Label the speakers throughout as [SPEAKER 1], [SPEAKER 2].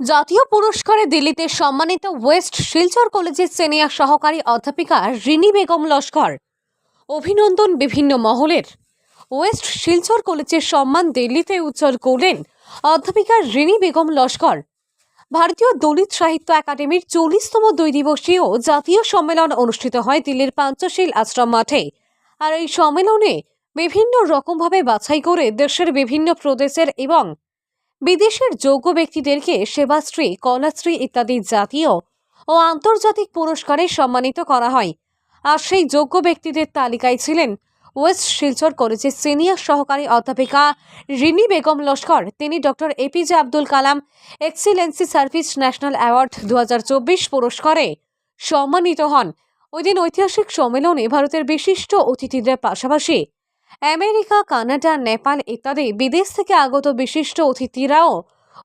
[SPEAKER 1] জাতীয় পুরস্কারে দিল্লিতে সম্মানিত ওয়েস্ট শিলচর কলেজের সিনিয়র সহকারী অধ্যাপিকা রিনি বেগম লস্কর। অভিনন্দন বিভিন্ন মহলের। ওয়েস্ট শিলচর কলেজের সম্মান দিল্লিতে উজ্জ্বল করলেন অধ্যাপিকা রিনি বেগম লস্কর। ভারতীয় দলিত সাহিত্য একাডেমির চল্লিশতম দুই দিবসীয় জাতীয় সম্মেলন অনুষ্ঠিত হয় দিল্লির পাঞ্চশীল আশ্রম মাঠে। আর এই সম্মেলনে বিভিন্ন রকমভাবে বাছাই করে দেশের বিভিন্ন প্রদেশের এবং বিদেশের যোগ্য ব্যক্তিদেরকে সেবাশ্রী, কলাশ্রী ইত্যাদি জাতীয় ও আন্তর্জাতিক পুরস্কারে সম্মানিত করা হয়। আর সেই যোগ্য ব্যক্তিদের তালিকায় ছিলেন ওয়েস্ট শিলচর কলেজের সিনিয়র সহকারী অধ্যাপিকা রিনি বেগম লস্কর, তিনি doctor APJ Abdul Kalam, excellency service national award দু হাজার চব্বিশ পুরস্কারে সম্মানিত হন। ওই দিন ঐতিহাসিক সম্মেলনে ভারতের বিশিষ্ট অতিথিদের পাশাপাশি আমেরিকা, কানাডা, নেপাল ইত্যাদি বিদেশ থেকে আগত বিশিষ্ট অতিথিরাও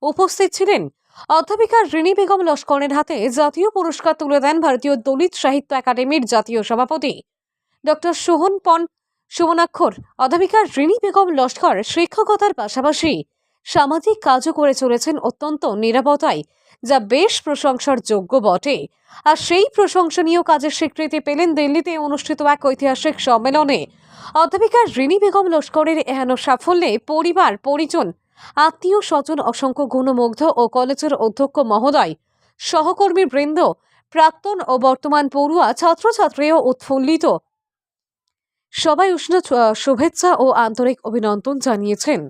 [SPEAKER 1] উপস্থিত ছিলেন। অধ্যাপিকা রিনি বেগম লস্করের হাতে জাতীয় পুরস্কার তুলে দেন ভারতীয় দলিত সাহিত্য একাডেমির জাতীয় সভাপতি। ডক্টর সোহন পন, সুমনাক্ষর, অধ্যাপিকা রিনি বেগম লস্কর শিক্ষকতার পাশাপাশি সামাজিক কাজও করে চলেছেন অত্যন্ত নিরাপত্তায়, যা বেশ প্রশংসার যোগ্য বটে। আর সেই প্রশংসনীয় কাজের স্বীকৃতি পেলেন দিল্লিতে অনুষ্ঠিত এক ঐতিহাসিক সম্মেলনে। অধ্যাপিকা রিনি বেগম লস্করের এহেন সাফল্যে পরিবার, পরিজন, আত্মীয় স্বজন অসংখ্য গুণমুগ্ধ ও কলেজের অধ্যক্ষ মহোদয়, সহকর্মী বৃন্দ, প্রাক্তন ও বর্তমান পড়ুয়া, ছাত্রছাত্রীও উৎফুল্লিত। সবাই উষ্ণ শুভেচ্ছা ও আন্তরিক অভিনন্দন জানিয়েছেন।